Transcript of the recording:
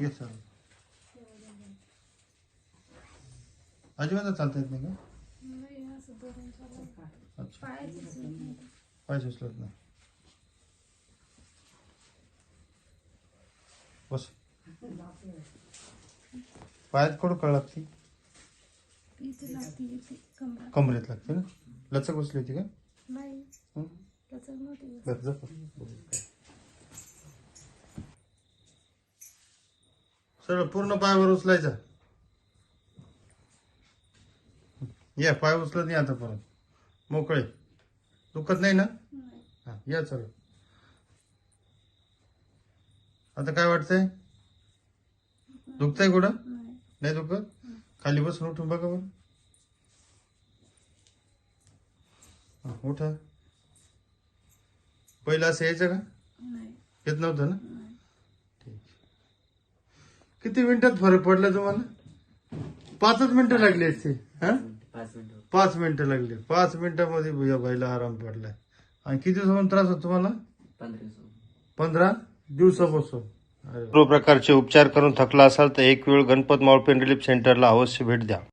ये चालेल अजिबात चालता येत नाही का? अच्छा. पाय सुचलत नाही. बस. पायात कुठं कळ लागते? कमरेत. लागते ना? लचक बसली होती का? हं? बरं, जा सरळ पूर्ण पायावर उचलायचा. या पाय उचलत नाही आता परत. मोकळे. दुखत नाही ना? हा या चल आता काय वाटतंय? दुखतंय कुठं? नाही नाही दुखत? खाली बसून उठून बघा बरं. हा, उठा. पहिलं असं यायचं का? येत नव्हतं ना? किती मिनिटात फरक पडला तुम्हाला? पाचच मिनिटं लागली असते हा? पाच मिनिटं. पाच मिनिटं लागली पाच मिनिटामध्ये या बाईला आराम पडलाय. आणि किती दिवसापासून त्रास होतो तुम्हाला? पंधरा दिवस पंधरा दिवसापासून. सर्व प्रकारचे उपचार करून थकला असाल तर एक वेळ गणपत मावळपेन रिलीफ सेंटरला अवश्य भेट द्या.